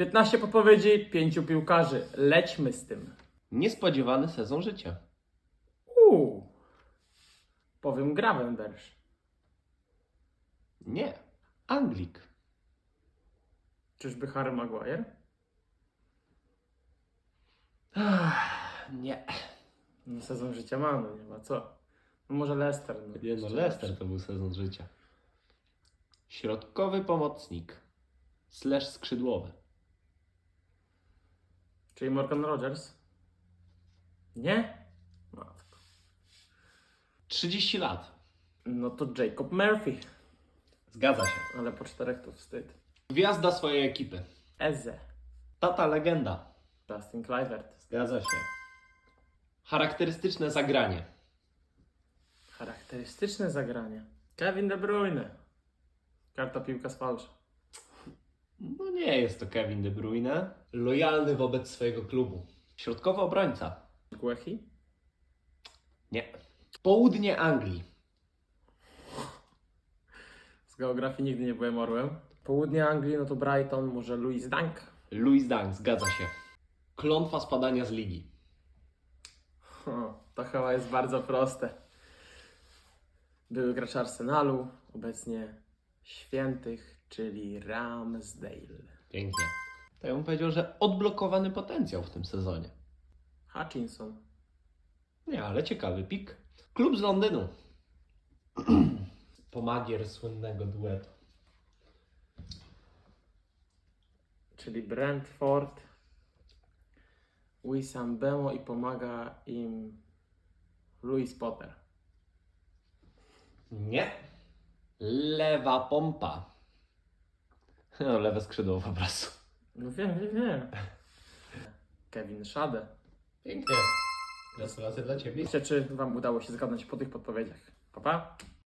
15 podpowiedzi, 5 piłkarzy. Lećmy z tym. Niespodziewany sezon życia. Uuu. Powiem Gravenberch. Nie. Anglik. Czyżby Harry Maguire? Nie. No, sezon życia ma, no nie ma co. No, może Leicester. No, Nie no, Jeszcze Leicester to był sezon życia. Środkowy pomocnik. Slash skrzydłowy. Czyli Morgan Rogers? Nie? Matko. 30 lat. No to Jacob Murphy. Zgadza się. Ale po czterech to wstyd. Gwiazda swojej ekipy. Eze. Tata legenda. Justin Kluivert. Zgadza się. Charakterystyczne zagranie. Charakterystyczne zagranie. Kevin De Bruyne. Karta piłka z fałsza. No nie jest to Kevin De Bruyne. Lojalny wobec swojego klubu. Środkowy obrońca. Guechi? Nie. Południe Anglii. Z geografii nigdy nie byłem orłem. Południe Anglii, no to Brighton, może Louis Dunk. Louis Dunk, zgadza się. Klątwa spadania z ligi. O, to chyba jest bardzo proste. Były gracz Arsenalu, obecnie Świętych, czyli Ramsdale. Pięknie. To ja bym powiedział, że odblokowany potencjał w tym sezonie. Hutchinson. Nie, ale ciekawy pik. Klub z Londynu. Pomagier słynnego duetu. czyli Brentford, Wissam Bemo i pomaga im Louis Potter. Nie. Lewa pompa. No, lewe skrzydło po prostu. No wiem, wiem, wiem. Kevin Schade. Pięknie. Gratulacje dla Ciebie. Piszcie, czy Wam udało się zgadnąć po tych podpowiedziach. Pa, pa.